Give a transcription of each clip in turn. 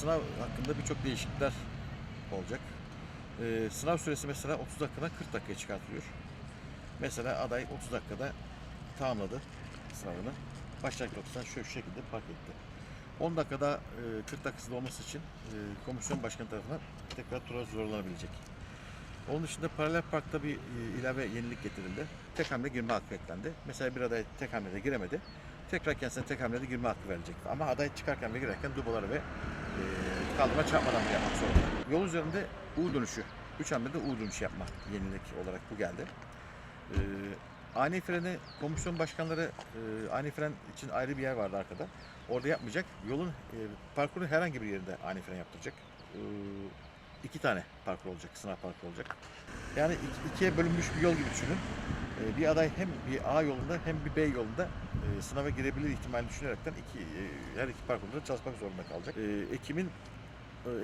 sınav hakkında birçok değişiklikler olacak. Ee, sınav süresi mesela 30 dakikadan 40 dakikaya çıkartılıyor. Mesela aday 30 dakikada tamamladı sınavını. Başlangıç noktasından şu şekilde park etti. 10 dakikada e, 40 dakikası dolması için e, komisyon başkanı tarafından tekrar tura zorlanabilecek. Onun dışında paralel parkta bir e, ilave yenilik getirildi. Tek hamle girme hakkı eklendi. Mesela bir aday tek hamlede giremedi. Tekrar kendisine tek hamlede girme hakkı verecek. Ama aday çıkarken ve girerken dubaları ve e, kaldırma çarpmadan bir yapmak zorunda. Yol üzerinde U dönüşü, 3 hamlede U dönüşü yapma yenilik olarak bu geldi. E, ani freni komisyon başkanları e, ani fren için ayrı bir yer vardı arkada. Orada yapmayacak. Yolun e, parkurun herhangi bir yerinde ani fren yaptıracak. E, iki tane parkur olacak, sınav parkuru olacak. Yani iki- ikiye bölünmüş bir yol gibi düşünün. E, bir aday hem bir A yolunda hem bir B yolunda e, sınava girebilir ihtimali düşünerekten iki, e, her iki parkurda çalışmak zorunda kalacak. E, Ekim'in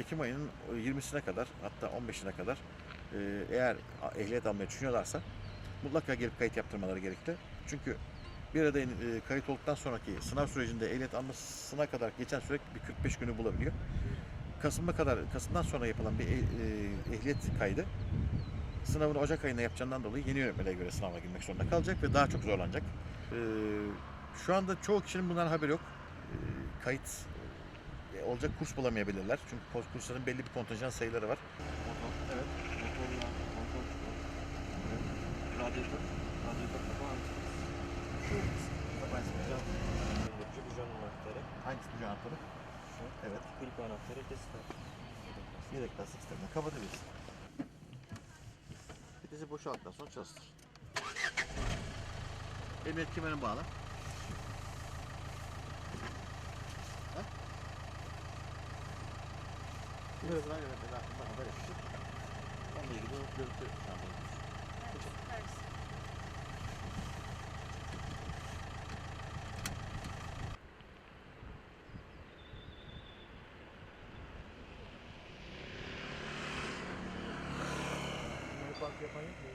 Ekim ayının 20'sine kadar hatta 15'ine kadar eğer ehliyet almayı düşünüyorlarsa mutlaka gelip kayıt yaptırmaları gerekli. Çünkü bir adayın kayıt olduktan sonraki sınav sürecinde ehliyet almasına kadar geçen süre bir 45 günü bulabiliyor. Kasım'a kadar, Kasım'dan sonra yapılan bir ehliyet kaydı sınavını Ocak ayında yapacağından dolayı yeni yönetmeliğe göre sınava girmek zorunda kalacak ve daha çok zorlanacak. Şu anda çoğu kişinin bundan haberi yok. E, kayıt e, olacak kurs bulamayabilirler. Çünkü kurs- kursların belli bir kontenjan sayıları var. Evet. Motorla, motor, radyatör, radyatör kapağı Şu kapağı sıkacağım. Bujon anahtarı, Hangisi bu anahtarı? şu, Evet. klip anahtarı, kesin. Yedek lastik sistemini kapatabilirsin. Vitesi boşalttıktan sonra çalıştır. Emniyet kemerini bağla. Biraz daha yönetmeni hakkında haber etsin. Onunla ilgili görüntü şu anda alıyoruz. Bunları park yapan yok mu?